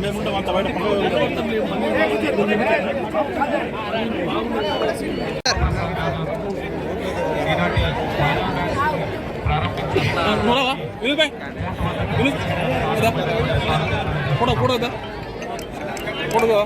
మేముంటాం అంత బయట కూడా కూడదా కూడదా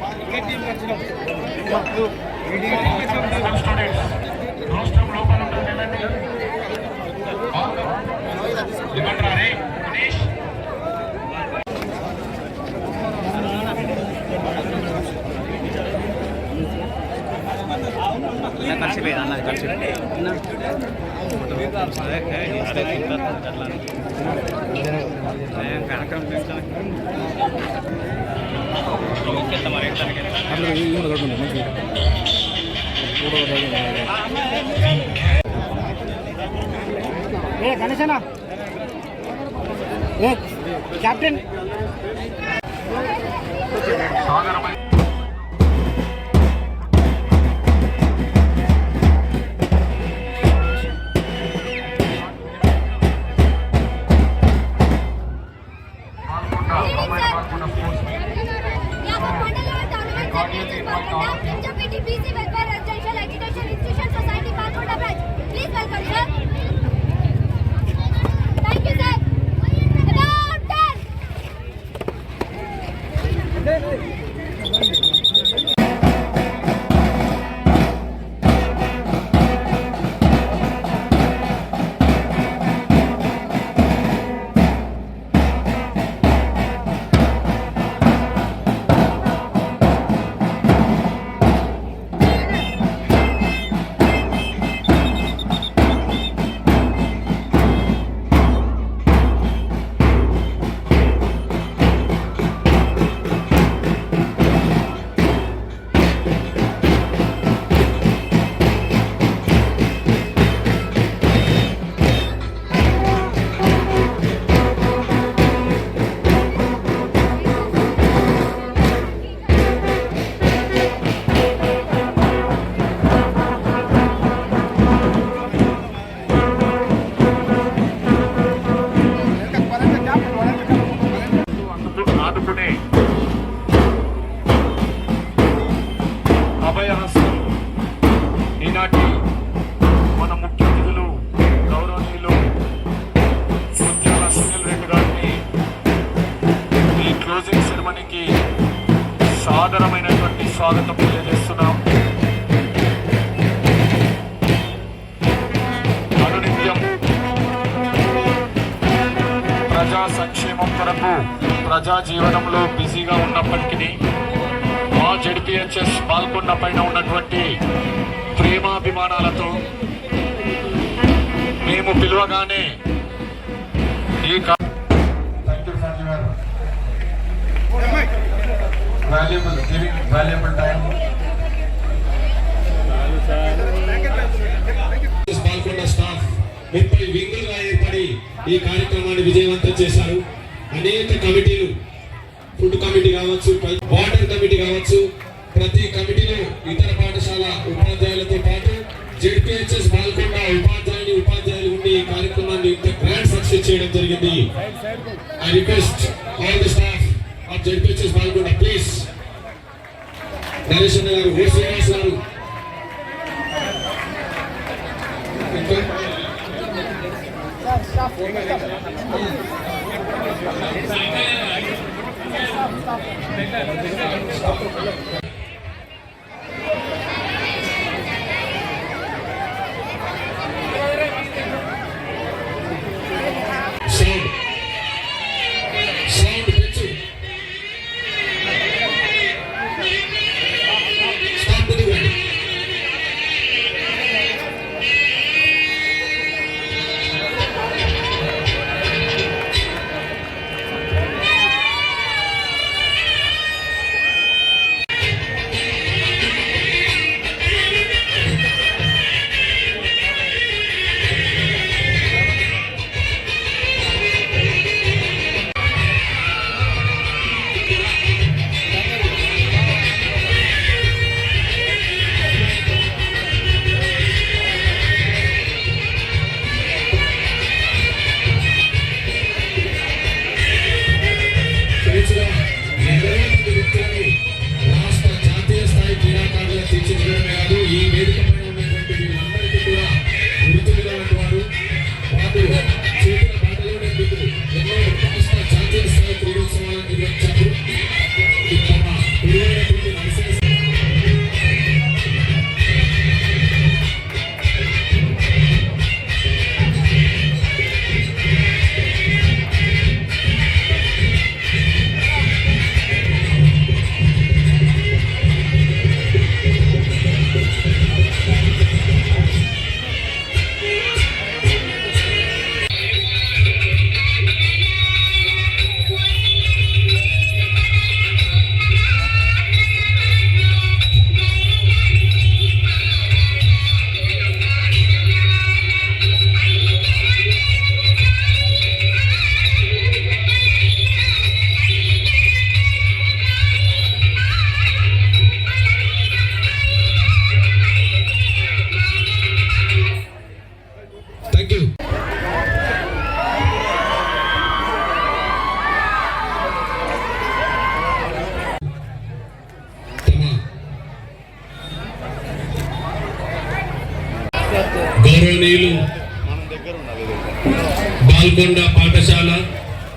ఏ గణేశనా? ఏ కెప్టెన్ ప్రజా సంక్షేమం కొరకు ప్రజా జీవనంలో బిజీగా ఉన్నప్పటికీ మా జడ్పిహెచ్ఎస్ పాల్గొన్న పైన ఉన్నటువంటి ప్రేమాభిమానాలతో మేము పిలువగానే ఈ వాల్యుబుల్ వాల్యుబుల్ టైం ముప్పై వింగులుగా ఏర్పడి ఈ కార్యక్రమాన్ని విజయవంతం చేశారు. అనేక కమిటీలు ఫుడ్ కమిటీ కావచ్చు వాటర్ కమిటీ కావచ్చు ప్రతి కమిటీలో ఇతర పాఠశాల ఉపాధ్యాయులతో పాటు జెడ్పిహెచ్ఎస్ పాల్గొన్న ఉపాధ్యాయుని ఉపాధ్యాయులు ఉండి ఈ కార్యక్రమాన్ని ఇంత గ్రాండ్ సక్సెస్ చేయడం జరిగింది. I request all the staff of ZPHS పాల్గొన్న ప్లీజ్ నరేష్ అన్న గారు శ్రీనివాస్ గారు. ఇంకా సౌండ్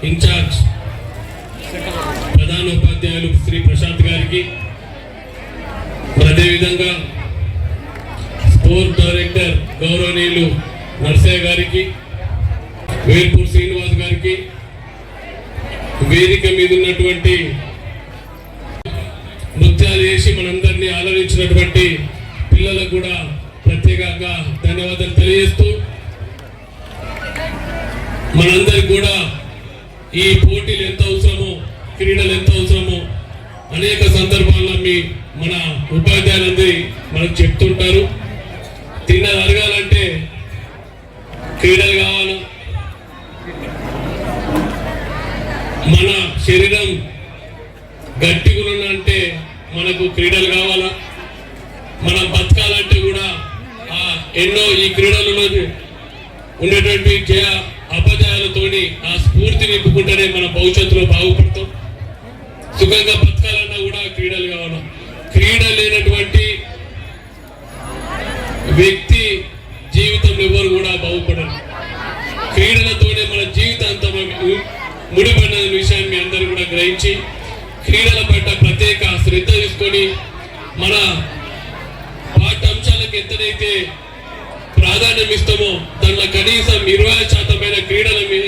ఇన్ఛార్జ్ ప్రధానోపాధ్యాయులు శ్రీ ప్రశాంత్ గారికి. అదేవిధంగా స్పోర్ట్ డైరెక్టర్ గౌరవనీయులు నర్సయ్య గారికి వేల్పూర్ శ్రీనివాస్ గారికి వేదిక మీద ఉన్నటువంటి నృత్యాలు చేసి మనందరినీ ఆదరించినటువంటి పిల్లలకు కూడా ప్రత్యేకంగా ధన్యవాదాలు తెలియజేస్తూ మనందరికి కూడా ఈ పోటీలు ఎంత అవసరమో క్రీడలు ఎంత అవసరమో అనేక సందర్భాల్లో మీ మన ఉపాధ్యాయులందరి మనకు చెప్తుంటారు. తిన్నది అరగాలంటే క్రీడలు కావాలి. మన శరీరం గట్టిగా అంటే మనకు క్రీడలు కావాలా? మనం బతకాలంటే కూడా ఎన్నో ఈ క్రీడలలో ఉండేటువంటి నింపుకుంటేనే మన భవిష్యత్తులో బాగుపడతాం. సుఖంగా బతకాలన్నా కూడా క్రీడలు కావాలి క్రీడ లేనటువంటి వ్యక్తి జీవితంలో ఎవరు కూడా బాగుపడరు. క్రీడలతోనే మన జీవితాంతం ముడిపడిన విషయాన్ని మీ అందరూ కూడా గ్రహించి క్రీడల పట్ల ప్రత్యేక శ్రద్ధ తీసుకొని మన పాఠ్యాంశాలకు ఎంతనైతే ప్రాధాన్యం ఇస్తామో దానిలో కనీసం ఇరవై శాతమైన క్రీడల మీద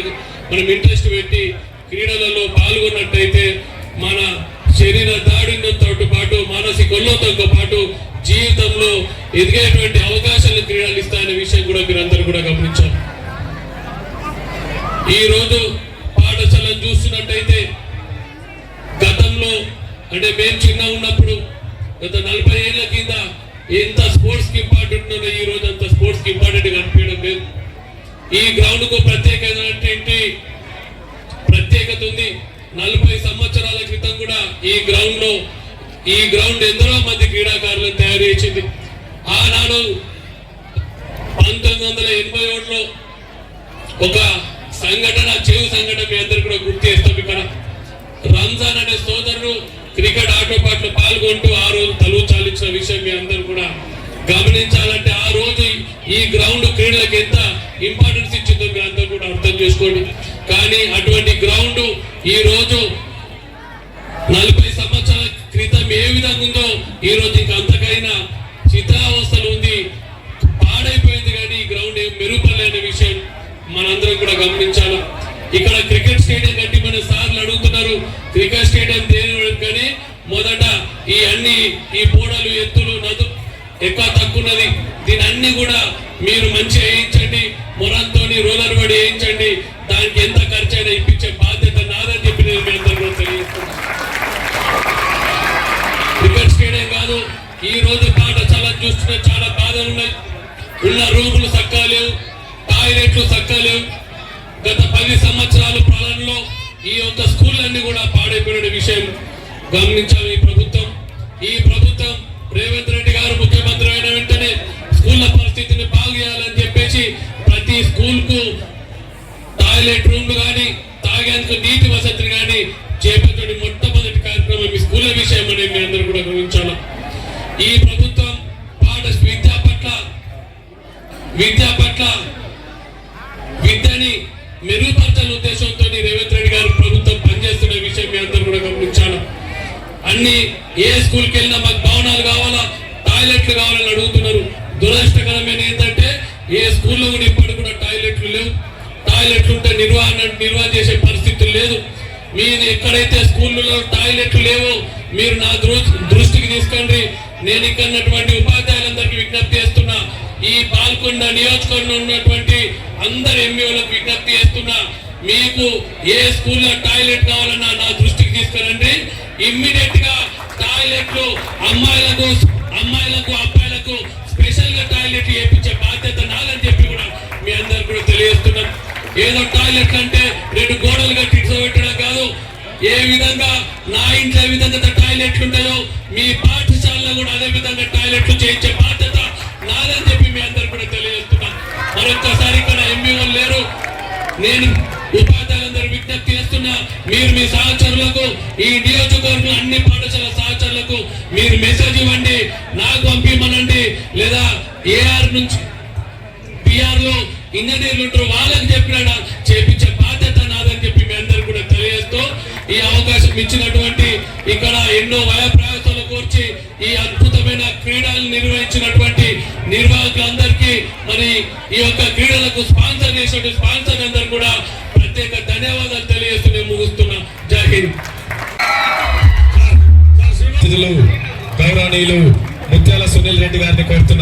మనం ఇంట్రెస్ట్ పెట్టి క్రీడలలో పాల్గొన్నట్టయితే మన శరీర దాడితో పాటు మానసిక ఉల్లోతంతో పాటు జీవితంలో ఎదిగేటువంటి అవకాశాలు క్రీడలు ఇస్తాయనే విషయం కూడా మీరందరూ కూడా గమనించాలి. ఈ రోజు పాఠశాలను చూస్తున్నట్టయితే గతంలో అంటే మేము చిన్న ఉన్నప్పుడు గత నలభై ఏళ్ళ కింద ఎంత స్పోర్ట్స్కి ఇంపార్టెంట్ ఉన్నదో ఈ రోజు అంత స్పోర్ట్స్కి ఇంపార్టెంట్ కనిపించడం లేదు. ఈ గ్రౌండ్కు ప్రత్యేకమైనటువంటి ప్రత్యేకత ఉంది. నలభై సంవత్సరాల క్రితం కూడా ఈ గ్రౌండ్లో ఈ గ్రౌండ్ ఎందరో మంది క్రీడాకారులను తయారు చేసింది. ఆనాడు పంతొమ్మిది వందల ఎనభై ఒకటిలో ఒక సంఘటన చెవు సంఘటన మీ అందరు కూడా గుర్తు చేస్తాం ఇక్కడ. రంజాన్ అనే సోదరుడు క్రికెట్ ఆటో పాల్గొంటూ ఆ రోజు తలువు చాలించిన విషయం మీ అందరు కూడా గమనించాలంటే ఆ రోజు ఈ గ్రౌండ్ క్రీడలకు ఎంత ఇంపార్టెన్స్ ఇచ్చిందో మీ అందరూ కూడా అర్థం చేసుకోండి. కానీ అటువంటి గ్రౌండ్ ఈ రోజు నలభై సంవత్సరాల క్రితం ఏ విధంగా ఉందో ఈ రోజు ఇంకా అంతకైనా చిత్రావస్థలు ఉంది. పాడైపోయింది కానీ ఈ గ్రౌండ్ ఏం మెరుగుపడలేని విషయం మనందరం కూడా గమనించాలి. ఇక్కడ క్రికెట్ స్టేడియం కట్టి మన సార్లు అడుగుతున్నారు. క్రికెట్ స్టేడియం దేని కానీ మొదట ఈ అన్ని ఈ పోడలు ఎత్తులు నదు ఎక్కువ తక్కువ ఉన్నది. దీని అన్ని కూడా మీరు మంచి ఉన్న రూములు సక్కలేవు టాయిలెట్లు సక్కలేవు గత పది సంవత్సరాల పాలనలో ఈ యొక్క స్కూళ్ళన్నీ కూడా పాడైపోయిన విషయం గమనించాలి ఈ ప్రభుత్వం. ఈ ప్రభుత్వం రేవంత్ రెడ్డి గారు ముఖ్యమంత్రి అయిన వెంటనే స్కూళ్ళ పరిస్థితిని బాగు చేయాలని చెప్పేసి ప్రతి స్కూల్కు టాయిలెట్ రూమ్లు కానీ తాగేందుకు నీటి వసతిని కానీ చేపట్టడం మొట్టమొదటి కార్యక్రమం ఈ స్కూళ్ళ విషయం అనేది మీ అందరూ కూడా గమనించాలి. ఈ ప్రభుత్వం విద్య పట్ల విద్యని మెరుగుపరచాలని ఉద్దేశంతో రేవంత్ రెడ్డి గారు ప్రభుత్వం పనిచేస్తున్న విషయం మీ అందరూ కూడా గమనించాను అన్ని ఏ స్కూల్కి వెళ్ళినా మాకు భవనాలు కావాలా? టాయిలెట్లు కావాలని అడుగుతున్నారు. దురదృష్టకరమైన ఏంటంటే ఏ స్కూల్లో కూడా ఇప్పటికి కూడా టాయిలెట్లు లేవు. టాయిలెట్లు ఉంటే నిర్వహణ నిర్వహణ చేసే పరిస్థితులు లేదు. మీరు ఎక్కడైతే స్కూళ్ళలో టాయిలెట్లు లేవో మీరు నా దృష్టికి తీసుకోండి. నేను ఇక్కడ ఉన్నటువంటి ఉపాధ్యాయులందరికీ విజ్ఞప్తి చేస్తున్నా. ఈ పాల్కొండ నియోజకవర్గంలో ఉన్నటువంటి అందరు ఎంఈఓలకు విజ్ఞప్తి చేస్తున్నా మీకు ఏ స్కూల్లో టాయిలెట్ కావాలన్నా నా దృష్టికి తీసుకురండి. ఇమ్మీడియట్గా టాయిలెట్లు అమ్మాయిలకు అమ్మాయిలకు అబ్బాయిలకు స్పెషల్గా టాయిలెట్ వేయించే బాధ్యత నాదని చెప్పి కూడా మీ అందరు కూడా తెలియజేస్తున్నాను ఏదో టాయిలెట్ అంటే రెండు గోడలు కట్టి పెట్టడం కాదు. ఏ విధంగా నా ఇంట్లో ఏ విధంగా టాయిలెట్లు ఉంటాయో మీ పాఠశాలలో కూడా అదే విధంగా టాయిలెట్లు చేయించే మీరు మీ సహచరులకు ఈ నియోజకవర్గం అన్ని పాఠశాల సహచరులకు మీరు మెసేజ్ ఇవ్వండి నాకు పంపించమనండి లేదా ఏఆర్ నుంచి పిఆర్లో ఇంజనీర్లు ఉంటారు వాళ్ళకి చెప్పిన చేపించే బాధ్యత నాదని చెప్పి మీ అందరు కూడా తెలియజేస్తూ ఈ అవకాశం ఇచ్చినటువంటి ఇక్కడ ఎన్నో వయప్రయాసాలు కోర్చి ఈ అద్భుతమైన క్రీడలు నిర్వహించినటువంటి నిర్వాహకులందరికీ మరి ఈ యొక్క క్రీడలకు స్పాన్సర్ చేసిన స్పాన్సర్ అందరూ గౌరవనీయులు ముత్యాల సునీల్ రెడ్డి గారిని కోరుతున్నాను